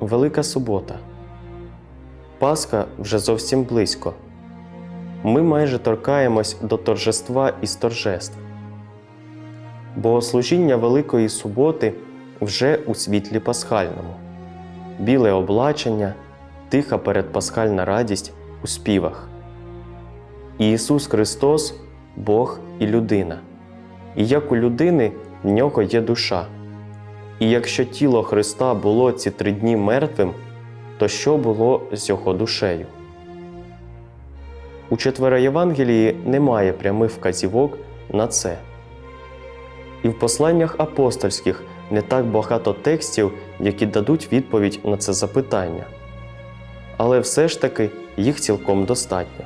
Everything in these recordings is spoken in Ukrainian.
Велика субота. Пасха вже зовсім близько. Ми майже торкаємось до торжества із торжеств. Богослужіння Великої суботи вже у світлі пасхальному, біле облачення, тиха передпасхальна радість у співах. Ісус Христос Бог і людина. І як у людини в нього є душа. І якщо тіло Христа було ці три дні мертвим, то що було з його душею? У Четвероєвангелії немає прямих вказівок на це. І в посланнях апостольських не так багато текстів, які дадуть відповідь на це запитання. Але все ж таки їх цілком достатньо.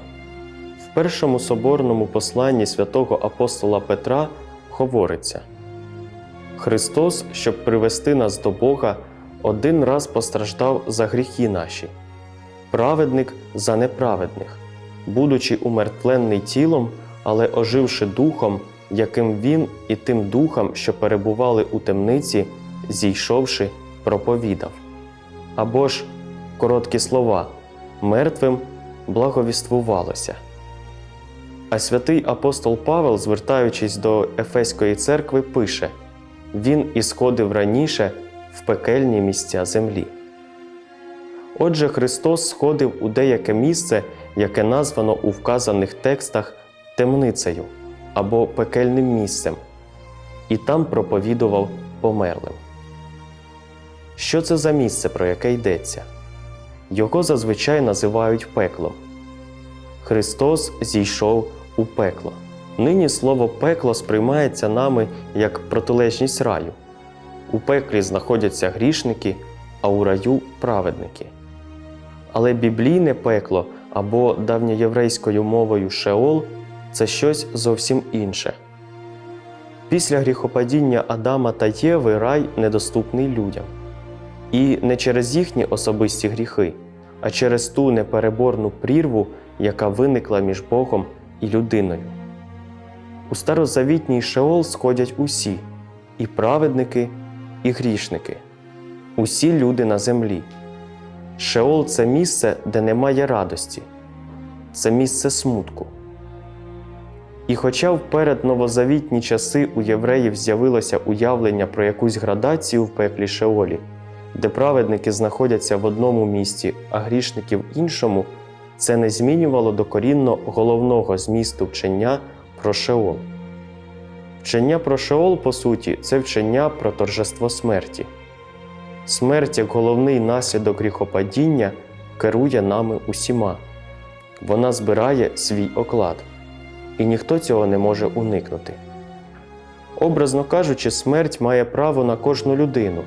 В першому соборному посланні святого апостола Петра говориться: Христос, щоб привести нас до Бога, один раз постраждав за гріхи наші, праведник за неправедних, будучи умертвленний тілом, але оживши духом, яким він і тим духом, що перебували у темниці, зійшовши, проповідав. Або ж короткі слова мертвим благовіствувалося. А святий апостол Павел, звертаючись до Ефеської церкви, пише: Він ісходив раніше в пекельні місця землі. Отже, Христос сходив у деяке місце, яке названо у вказаних текстах темницею або пекельним місцем, і там проповідував померлим. Що це за місце, про яке йдеться? Його зазвичай називають пеклом. Христос зійшов у пекло. Нині слово пекло сприймається нами як протилежність раю. У пеклі знаходяться грішники, а у раю праведники. Але біблійне пекло або давньоєврейською мовою Шеол це щось зовсім інше. Після гріхопадіння Адама та Єви рай недоступний людям. І не через їхні особисті гріхи, а через ту непереборну прірву, яка виникла між Богом і людиною. У старозавітній Шеол сходять усі і праведники, і грішники, усі люди на землі. Шеол це місце, де немає радості, це місце смутку. І хоча вперед новозавітні часи у євреїв з'явилося уявлення про якусь градацію в пеклі Шеолі, де праведники знаходяться в одному місці, а грішники в іншому, це не змінювало докорінно головного змісту вчення про Шеол. Вчення про Шеол, по суті, це вчення про торжество смерті. Смерть як головний наслідок гріхопадіння керує нами усіма. Вона збирає свій оклад, і ніхто цього не може уникнути. Образно кажучи, смерть має право на кожну людину,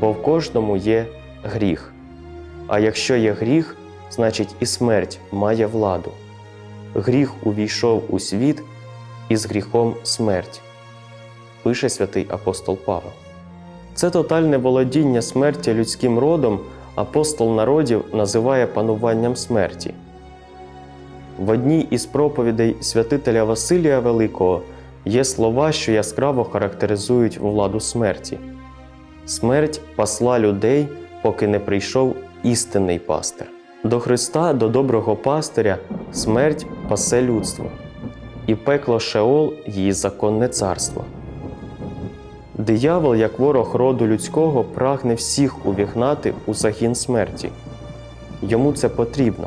бо в кожному є гріх. А якщо є гріх, значить і смерть має владу. Гріх увійшов у світ, і з гріхом смерть, пише святий апостол Павел. Це тотальне володіння смерті людським родом апостол народів називає пануванням смерті. В одній із проповідей святителя Василія Великого є слова, що яскраво характеризують владу смерті. Смерть пасла людей, поки не прийшов істинний пастир. До Христа, до доброго пастиря, смерть пасе людство, і пекло Шеол її законне царство. Диявол, як ворог роду людського, прагне всіх увігнати у загін смерті. Йому це потрібно,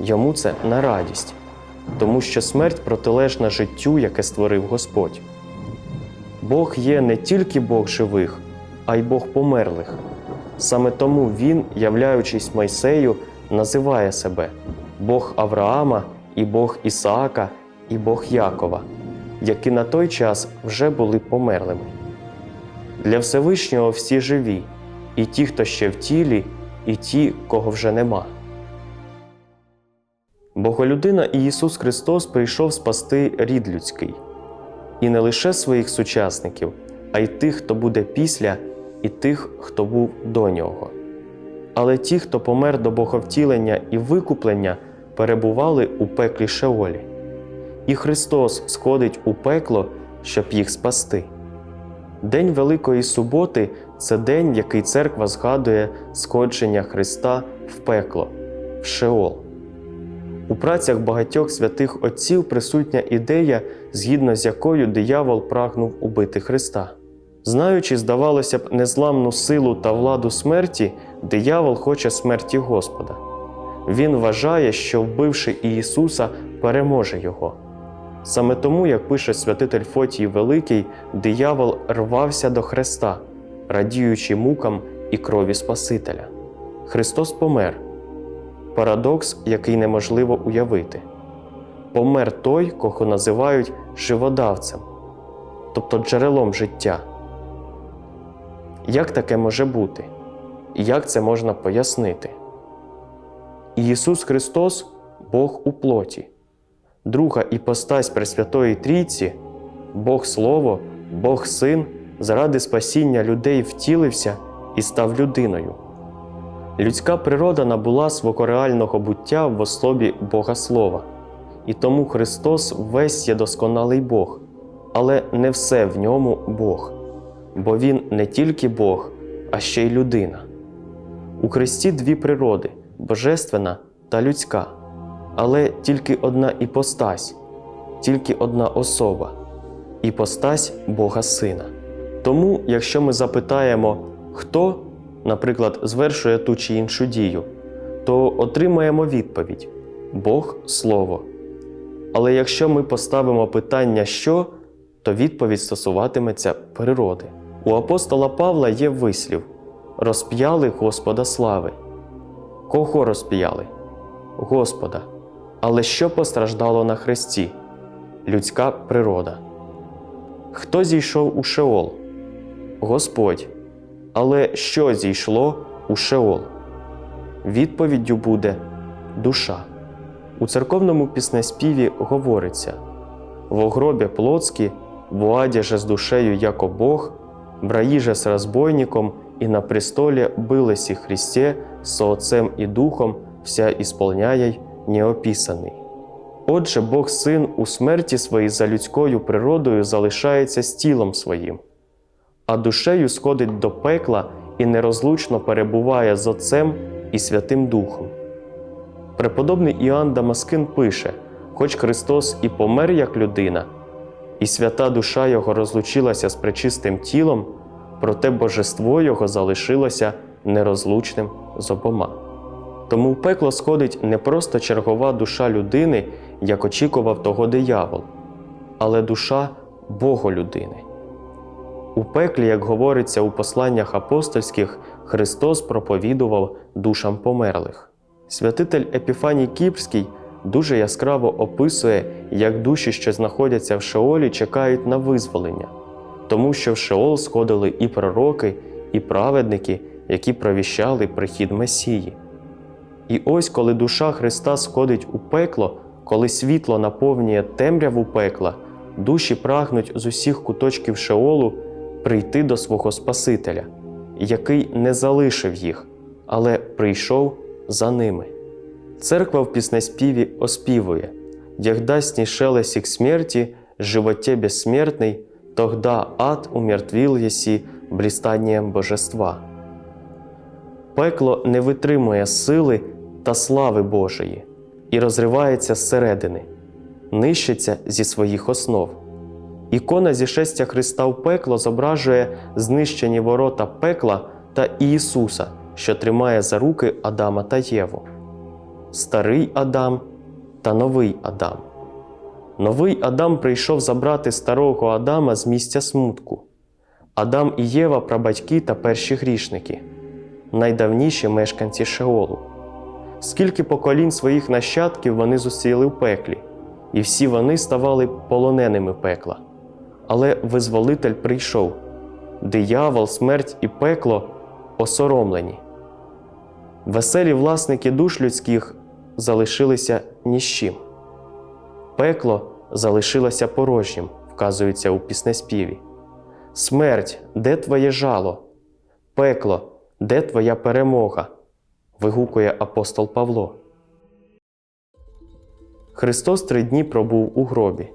йому це на радість, тому що смерть протилежна життю, яке створив Господь. Бог є не тільки Бог живих, а й Бог померлих. Саме тому Він, являючись Майсею, називає себе Бог Авраама, і Бог Ісаака, і Бог Якова, які на той час вже були померлими. Для Всевишнього всі живі, і ті, хто ще в тілі, і ті, кого вже нема. Боголюдина і Ісус Христос прийшов спасти рід людський, і не лише своїх сучасників, а й тих, хто буде після, і тих, хто був до нього. Але ті, хто помер до боговтілення і викуплення, перебували у пеклі Шеолі. І Христос сходить у пекло, щоб їх спасти. День Великої Суботи це день, який церква згадує сходження Христа в пекло, в Шеол. У працях багатьох святих отців присутня ідея, згідно з якою диявол прагнув убити Христа. Знаючи, здавалося б, незламну силу та владу смерті, диявол хоче смерті Господа. Він вважає, що вбивши Ісуса, переможе Його. Саме тому, як пише святитель Фотій Великий, диявол рвався до Христа, радіючи мукам і крові Спасителя. Христос помер. Парадокс, який неможливо уявити. Помер той, кого називають живодавцем, тобто джерелом життя. Як таке може бути? І як це можна пояснити? Ісус Христос Бог у плоті, друга іпостась Пресвятої Трійці, Бог Слово, Бог Син, заради спасіння людей втілився і став людиною. Людська природа набула свого реального буття в особі Бога Слова, і тому Христос весь є досконалий Бог, але не все в ньому Бог, бо Він не тільки Бог, а ще й людина. У Христі дві природи божественна та людська, але тільки одна іпостась, тільки одна особа іпостась Бога Сина. Тому, якщо ми запитаємо, хто, наприклад, звершує ту чи іншу дію, то отримаємо відповідь Бог Слово. Але якщо ми поставимо питання що, то відповідь стосуватиметься природи. У апостола Павла є вислів розп'яли Господа слави. Кого розп'яли? Господа. Але що постраждало на хресті? Людська природа. Хто зійшов у Шеол? Господь. Але що зійшло у Шеол? Відповіддю буде душа. У церковному піснеспіві говориться: в гробі плотські, в уаді же з душею, яко Бог, в раї же з розбойником і на престолі билися Христе со Отцем і Духом, вся ісполняй неописаний. Отже, Бог Син у смерті своїй за людською природою залишається з тілом своїм, а душею сходить до пекла і нерозлучно перебуває з Отцем і Святим Духом. Преподобний Іоанн Дамаскин пише: хоч Христос і помер як людина, і свята душа Його розлучилася з пречистим тілом, проте божество Його залишилося нерозлучним з обома. Тому в пекло сходить не просто чергова душа людини, як очікував того диявол, але душа Боголюдини. У пеклі, як говориться у посланнях апостольських, Христос проповідував душам померлих. Святитель Епіфаній Кіпрський дуже яскраво описує, як душі, що знаходяться в Шеолі, чекають на визволення, тому що в Шеол сходили і пророки, і праведники, які провіщали прихід Месії. І ось коли душа Христа сходить у пекло, коли світло наповнює темряву пекла, душі прагнуть з усіх куточків Шеолу прийти до свого Спасителя, який не залишив їх, але прийшов за ними. Церква в піснеспіві оспівує «Ягда снішеле сік смерті, животе безсмертний, тогда ад умертвил єсі блістанням божества. Пекло не витримує сили та слави Божої і розривається зсередини, нищиться зі своїх основ. Ікона зішестя Христа в пекло зображує знищені ворота пекла та Ісуса, що тримає за руки Адама та Єву. Старий Адам та новий Адам. Новий Адам прийшов забрати старого Адама з місця смутку. Адам і Єва прабатьки та перші грішники, найдавніші мешканці Шеолу. Скільки поколінь своїх нащадків вони зустріли в пеклі, і всі вони ставали полоненими пекла. Але визволитель прийшов диявол, смерть і пекло осоромлені. Веселі власники душ людських залишилися ні з чим. Пекло залишилося порожнім, вказується у піснеспіві. Смерть, де твоє жало? Пекло, де твоя перемога? Вигукує апостол Павло. Христос три дні пробув у гробі.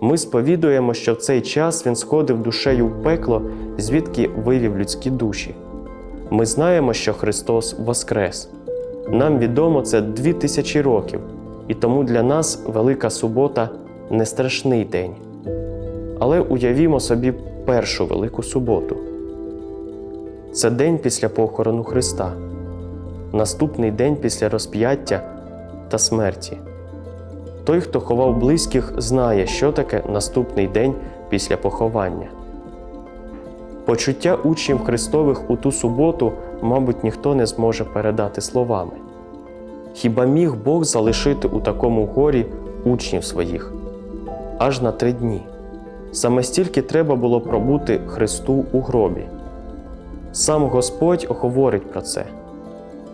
Ми сповідуємо, що в цей час Він сходив душею в пекло, звідки вивів людські душі. Ми знаємо, що Христос Воскрес. Нам відомо це дві тисячі років, і тому для нас Велика Субота не страшний день. Але уявімо собі першу Велику Суботу. Це день після похорону Христа, наступний день після розп'яття та смерті. Той, хто ховав близьких, знає, що таке наступний день після поховання. Почуття учнів Христових у ту суботу, мабуть, ніхто не зможе передати словами. Хіба міг Бог залишити у такому горі учнів своїх аж на три дні? Саме стільки треба було пробути Христу у гробі. Сам Господь говорить про це.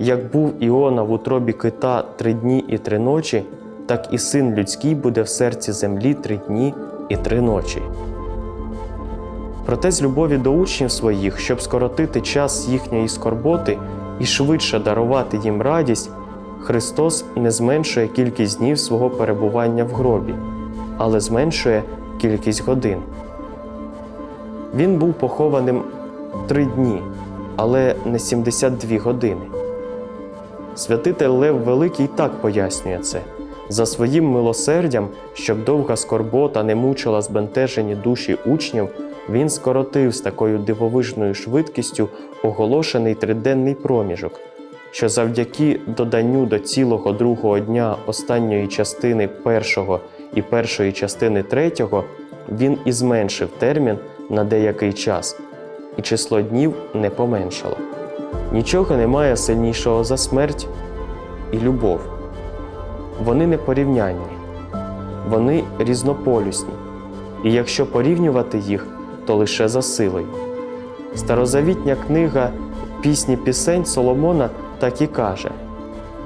Як був Іона в утробі кита три дні і три ночі, так і син людський буде в серці землі три дні і три ночі. Проте з любові до учнів своїх, щоб скоротити час їхньої скорботи і швидше дарувати їм радість, Христос не зменшує кількість днів свого перебування в гробі, але зменшує кількість годин. Він був похованим три дні, але не 72 години. Святитель Лев Великий так пояснює це за своїм милосердям, щоб довга скорбота не мучила збентежені душі учнів, він скоротив з такою дивовижною швидкістю оголошений триденний проміжок, що завдяки доданню до цілого другого дня останньої частини першого і першої частини третього він і зменшив термін на деякий час, і число днів не поменшало. Нічого немає сильнішого за смерть і любов. Вони не порівнянні, вони різнополюсні, і якщо порівнювати їх, то лише за силою. Старозавітня книга Пісні пісень Соломона так і каже: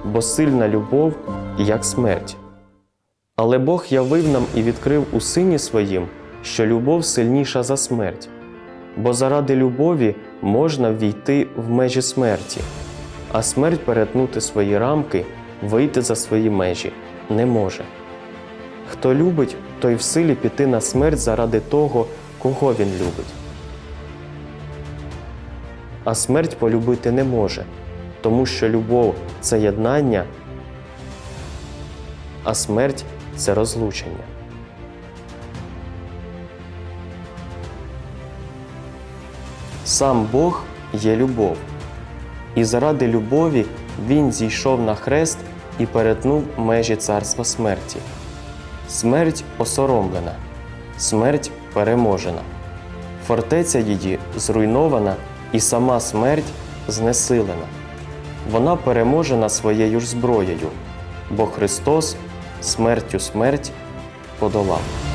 бо сильна любов, як смерть. Але Бог явив нам і відкрив у сині своїм, що любов сильніша за смерть, бо заради любові можна ввійти в межі смерті, а смерть перетнути свої рамки, вийти за свої межі не може. Хто любить, той в силі піти на смерть заради того, кого він любить. А смерть полюбити не може, тому що любов це єднання, а смерть це розлучення. Сам Бог є любов, і заради любові Він зійшов на хрест і перетнув межі царства смерті. Смерть осоромлена, смерть переможена, фортеця її зруйнована, і сама смерть знесилена. Вона переможена своєю ж зброєю, бо Христос смертю смерть подолав.